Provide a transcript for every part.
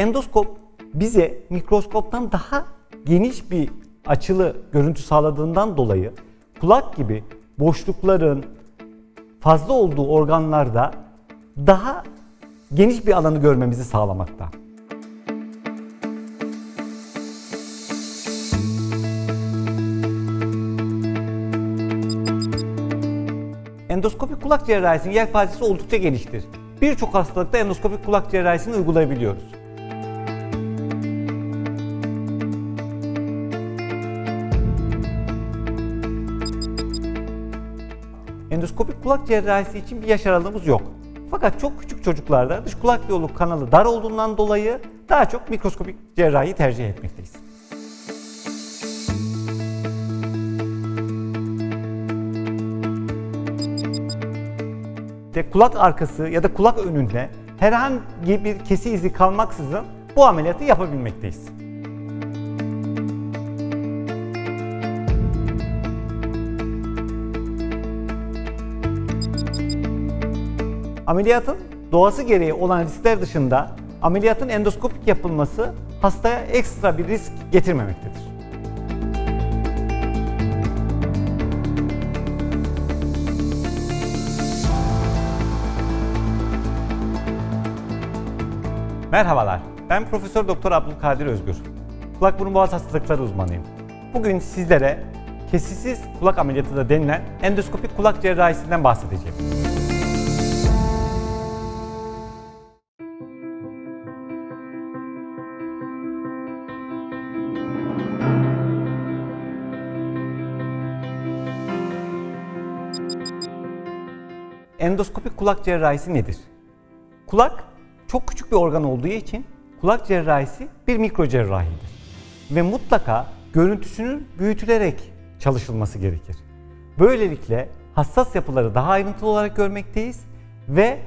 Endoskop bize mikroskoptan daha geniş bir açılı görüntü sağladığından dolayı kulak gibi boşlukların fazla olduğu organlarda daha geniş bir alanı görmemizi sağlamakta. Endoskopik kulak cerrahisinin yelpazesi oldukça geniştir. Birçok hastalıkta endoskopik kulak cerrahisini uygulayabiliyoruz. Endoskopik kulak cerrahisi için bir yaş aralığımız yok. Fakat çok küçük çocuklarda dış kulak yolu kanalı dar olduğundan dolayı daha çok mikroskopik cerrahi tercih etmekteyiz. İşte kulak arkası ya da kulak önünde herhangi bir kesi izi kalmaksızın bu ameliyatı yapabilmekteyiz. Ameliyatın doğası gereği olan riskler dışında ameliyatın endoskopik yapılması hastaya ekstra bir risk getirmemektedir. Merhabalar, ben Profesör Doktor Abdülkadir Özgür. Kulak burun boğaz hastalıkları uzmanıyım. Bugün sizlere kesisiz kulak ameliyatı da denilen endoskopik kulak cerrahisinden bahsedeceğim. Endoskopik kulak cerrahisi nedir? Kulak çok küçük bir organ olduğu için kulak cerrahisi bir mikro cerrahidir. Ve mutlaka görüntüsünün büyütülerek çalışılması gerekir. Böylelikle hassas yapıları daha ayrıntılı olarak görmekteyiz ve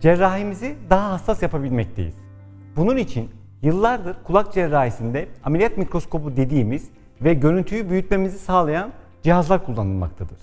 cerrahimizi daha hassas yapabilmekteyiz. Bunun için yıllardır kulak cerrahisinde ameliyat mikroskobu dediğimiz ve görüntüyü büyütmemizi sağlayan cihazlar kullanılmaktadır.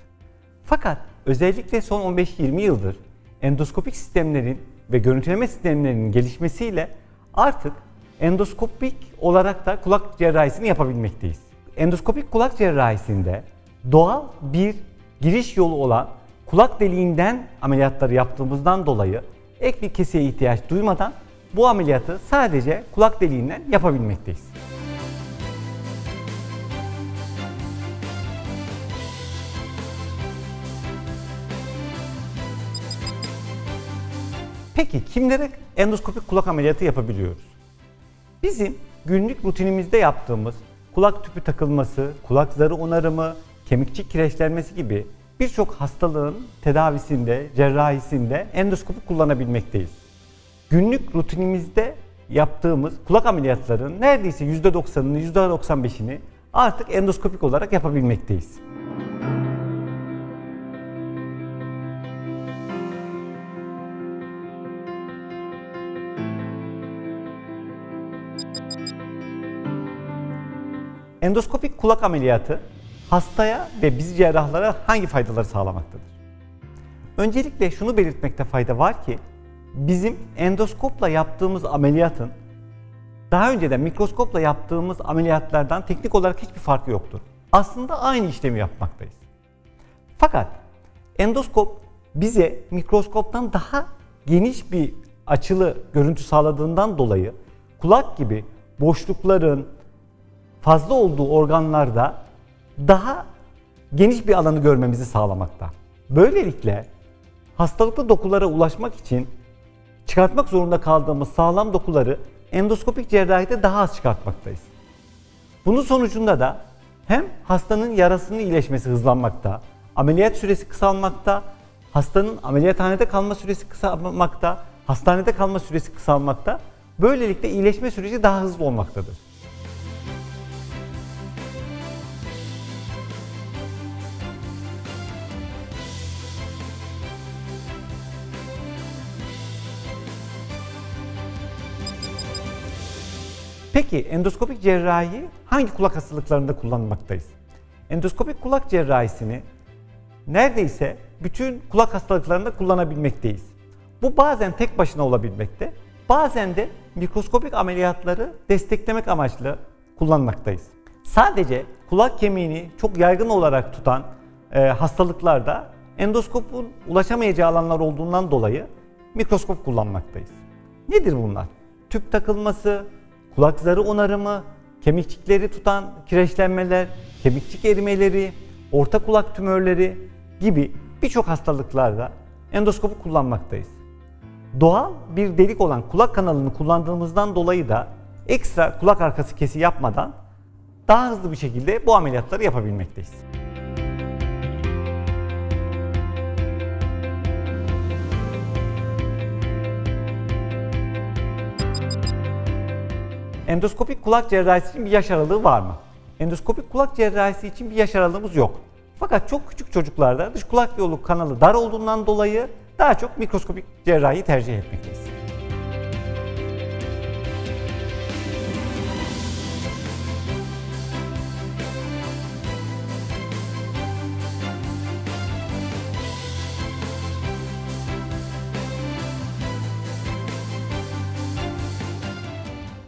Fakat özellikle son 15-20 yıldır endoskopik sistemlerin ve görüntüleme sistemlerinin gelişmesiyle artık endoskopik olarak da kulak cerrahisini yapabilmekteyiz. Endoskopik kulak cerrahisinde doğal bir giriş yolu olan kulak deliğinden ameliyatları yaptığımızdan dolayı ek bir keseye ihtiyaç duymadan bu ameliyatı sadece kulak deliğinden yapabilmekteyiz. Peki kimlere endoskopik kulak ameliyatı yapabiliyoruz? Bizim günlük rutinimizde yaptığımız kulak tüpü takılması, kulak zarı onarımı, kemikçik kireçlenmesi gibi birçok hastalığın tedavisinde, cerrahisinde endoskopu kullanabilmekteyiz. Günlük rutinimizde yaptığımız kulak ameliyatlarının neredeyse %90'ını, %95'ini artık endoskopik olarak yapabilmekteyiz. Endoskopik kulak ameliyatı hastaya ve biz cerrahlara hangi faydaları sağlamaktadır? Öncelikle şunu belirtmekte fayda var ki bizim endoskopla yaptığımız ameliyatın daha önceden mikroskopla yaptığımız ameliyatlardan teknik olarak hiçbir farkı yoktur. Aslında aynı işlemi yapmaktayız. Fakat endoskop bize mikroskoptan daha geniş bir açılı görüntü sağladığından dolayı kulak gibi boşlukların, fazla olduğu organlarda daha geniş bir alanı görmemizi sağlamakta. Böylelikle hastalıklı dokulara ulaşmak için çıkartmak zorunda kaldığımız sağlam dokuları endoskopik cerrahide daha az çıkartmaktayız. Bunun sonucunda da hem hastanın yarasının iyileşmesi hızlanmakta, ameliyat süresi kısalmakta, hastanın ameliyathanede kalma süresi kısalmakta, hastanede kalma süresi kısalmakta. Böylelikle iyileşme süreci daha hızlı olmaktadır. Peki endoskopik cerrahi hangi kulak hastalıklarında kullanmaktayız? Endoskopik kulak cerrahisini neredeyse bütün kulak hastalıklarında kullanabilmekteyiz. Bu bazen tek başına olabilmekte, Bazen de mikroskopik ameliyatları desteklemek amaçlı kullanmaktayız. Sadece kulak kemiğini çok yaygın olarak tutan e, hastalıklarda endoskopun ulaşamayacağı alanlar olduğundan dolayı mikroskop kullanmaktayız. Nedir bunlar? Tüp takılması, kulak zarı onarımı, kemikçikleri tutan kireçlenmeler, kemikçik erimeleri, orta kulak tümörleri gibi birçok hastalıklarda endoskopu kullanmaktayız. Doğal bir delik olan kulak kanalını kullandığımızdan dolayı da ekstra kulak arkası kesi yapmadan daha hızlı bir şekilde bu ameliyatları yapabilmekteyiz. Endoskopik kulak cerrahisi için bir yaş aralığı var mı? Endoskopik kulak cerrahisi için bir yaş aralığımız yok. Fakat çok küçük çocuklarda dış kulak yolu kanalı dar olduğundan dolayı daha çok mikroskopik cerrahi tercih etmekteyiz.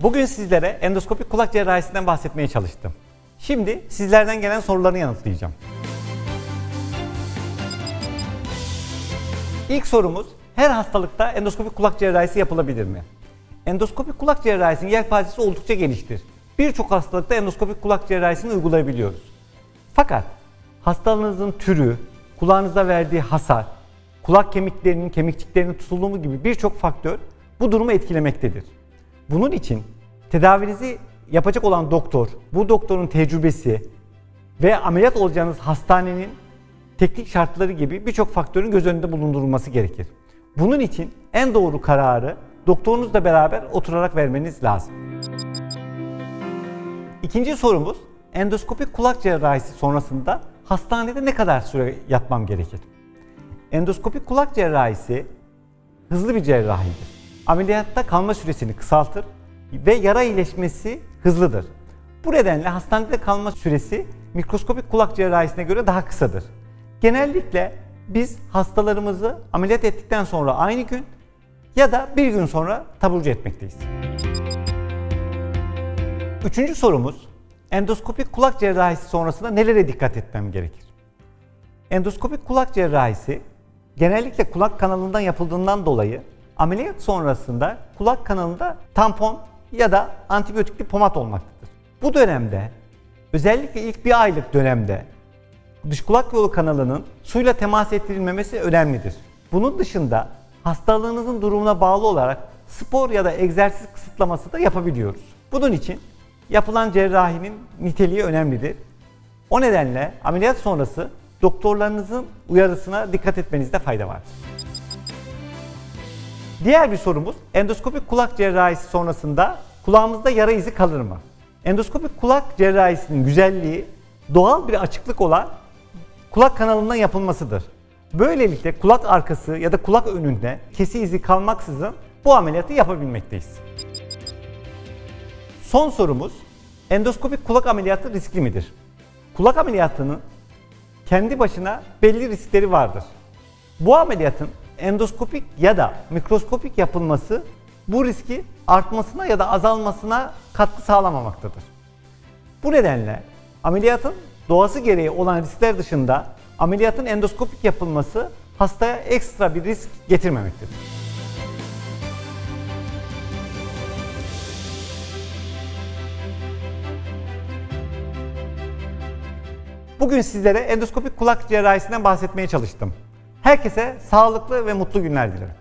Bugün sizlere endoskopik kulak cerrahisinden bahsetmeye çalıştım. Şimdi sizlerden gelen sorularını yanıtlayacağım. İlk sorumuz, her hastalıkta endoskopik kulak cerrahisi yapılabilir mi? Endoskopik kulak cerrahisinin yelpazesi oldukça geniştir. Birçok hastalıkta endoskopik kulak cerrahisini uygulayabiliyoruz. Fakat hastalığınızın türü, kulağınıza verdiği hasar, kulak kemiklerinin, kemikçiklerinin tutulumu gibi birçok faktör bu durumu etkilemektedir. Bunun için tedavinizi yapacak olan doktor, bu doktorun tecrübesi ve ameliyat olacağınız hastanenin teknik şartları gibi birçok faktörün göz önünde bulundurulması gerekir. Bunun için en doğru kararı doktorunuzla beraber oturarak vermeniz lazım. İkinci sorumuz, endoskopik kulak cerrahisi sonrasında hastanede ne kadar süre yatmam gerekir? Endoskopik kulak cerrahisi hızlı bir cerrahidir. Ameliyatta kalma süresini kısaltır ve yara iyileşmesi hızlıdır. Bu nedenle hastanede kalma süresi mikroskopik kulak cerrahisine göre daha kısadır. Genellikle biz hastalarımızı ameliyat ettikten sonra aynı gün ya da bir gün sonra taburcu etmekteyiz. Üçüncü sorumuz, endoskopik kulak cerrahisi sonrasında nelere dikkat etmem gerekir? Endoskopik kulak cerrahisi genellikle kulak kanalından yapıldığından dolayı ameliyat sonrasında kulak kanalında tampon ya da antibiyotikli pomat olmaktadır. Bu dönemde özellikle ilk bir aylık dönemde dış kulak yolu kanalının suyla temas ettirilmemesi önemlidir. Bunun dışında hastalığınızın durumuna bağlı olarak spor ya da egzersiz kısıtlaması da yapabiliyoruz. Bunun için yapılan cerrahinin niteliği önemlidir. O nedenle ameliyat sonrası doktorlarınızın uyarısına dikkat etmenizde fayda var. Diğer bir sorumuz endoskopik kulak cerrahisi sonrasında kulağımızda yara izi kalır mı? Endoskopik kulak cerrahisinin güzelliği doğal bir açıklık olan kulak kanalından yapılmasıdır. Böylelikle kulak arkası ya da kulak önünde kesi izi kalmaksızın bu ameliyatı yapabilmekteyiz. Son sorumuz, endoskopik kulak ameliyatı riskli midir? Kulak ameliyatının kendi başına belli riskleri vardır. Bu ameliyatın endoskopik ya da mikroskopik yapılması bu riski artmasına ya da azalmasına katkı sağlamamaktadır. Bu nedenle ameliyatın doğası gereği olan riskler dışında ameliyatın endoskopik yapılması hastaya ekstra bir risk getirmemektedir. Bugün sizlere endoskopik kulak cerrahisinden bahsetmeye çalıştım. Herkese sağlıklı ve mutlu günler dilerim.